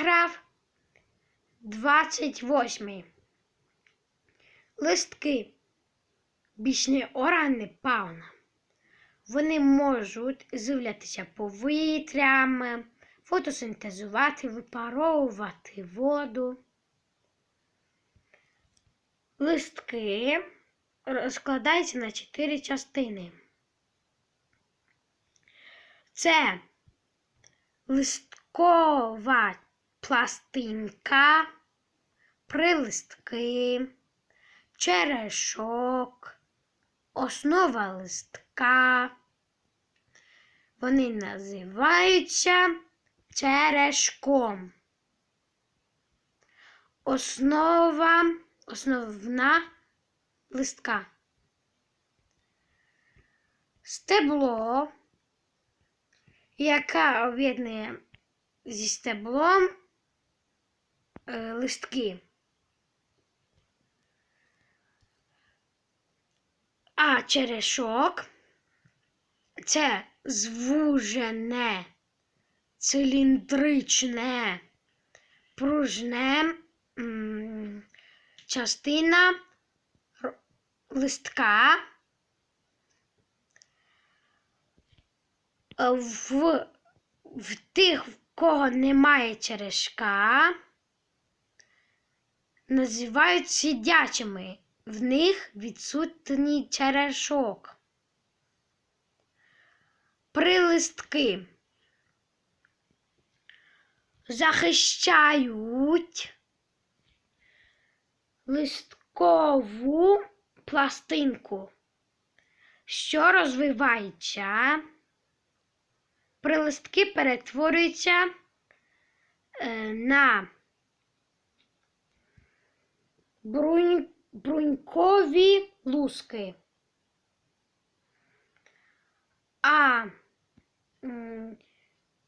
Параграф 28. Листки. Бічні органи пауна. Вони можуть з'являтися повітрям, фотосинтезувати, випаровувати воду. Листки розкладаються на чотири частини. Це листкова пластинка, прилистки, черешок, основа листка. Вони називаються черешком. Основа, основна листка. Стебло, яка об'єднує зі стеблом е, листки. А черешок це звужене, циліндричне, пружне м, частина листка. В, в тих, в кого немає черешка, називають сидячими. В них відсутній черешок. Прилистки захищають листкову пластинку, що розвивається. Прилистки перетворюються е, на брунь, брунькові луски. А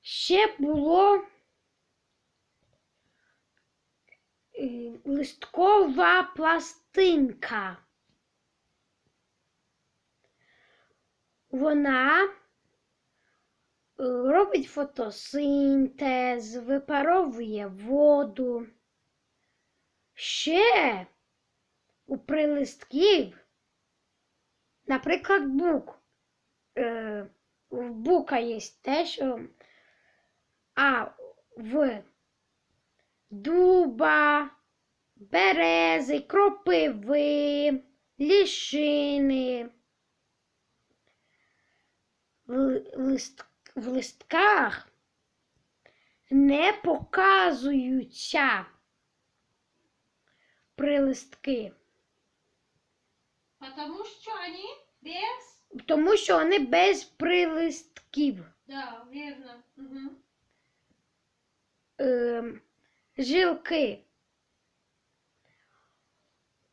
ще було е, листкова пластинка. Вона е, робить фотосинтез, випаровує воду. Ще у прилистків, наприклад, бук. Е, в бука є те, що а в дуба, берези, кропиви, лішини. В, в листках не показуються прилистки, Потому что они без... тому що вони без прилистків. Да, верно. Мгм. Ем, жилки.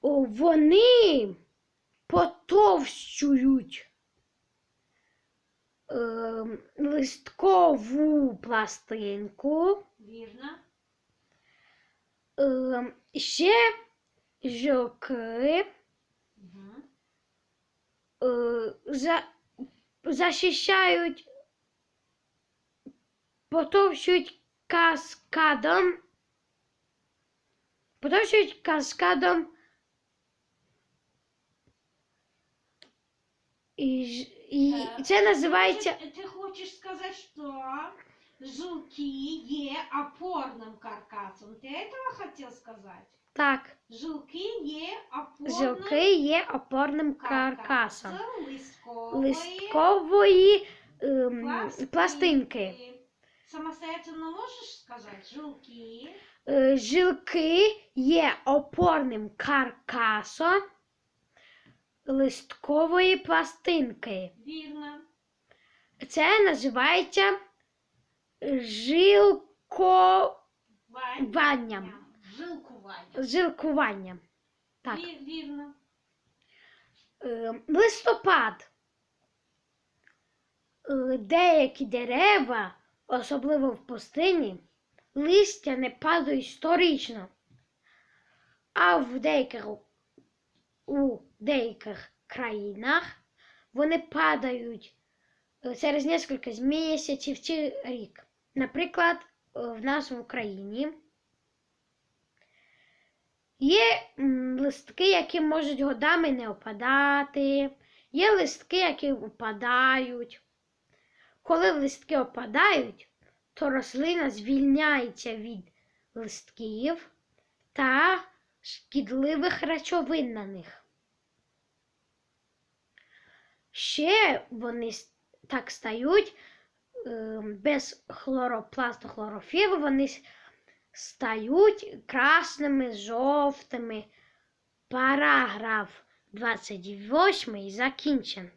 О, Вони потовщують ем, листкову пластинку. Верно. Ем, ще жилки Мгм. е, за, захищають, потовщують каскадом, потовщують каскадом і, ж- і Е, це називається Значит, Ты хочешь сказать, что жилки є опорным каркасом? Ты этого хотел сказать? Так, Жилки є опорным жилки є опорним каркасом листкової листкової ем, пластинки. Самостоятельно можешь сказать? Жилки. Е, Жилки є опорним каркасом листкової пластинки. Вірно. Це називається жилкованням. Жилкування. Жилкуванням. Так. Ві- Вірно. Е, Листопад. Е, Деякі дерева, особливо в пустині, листя не падають сторічно. А в деяких, у деяких країнах вони падають е, через кілька місяців чи рік. Наприклад, в нас в Україні є листки, які можуть годами не опадати, є листки, які опадають. Коли листки опадають, то рослина звільняється від листків та шкідливих речовин на них. Ще вони так стають е, без хлоропласту хлорофілу, вони стають красними, жовтими. Параграф 28 закінчен.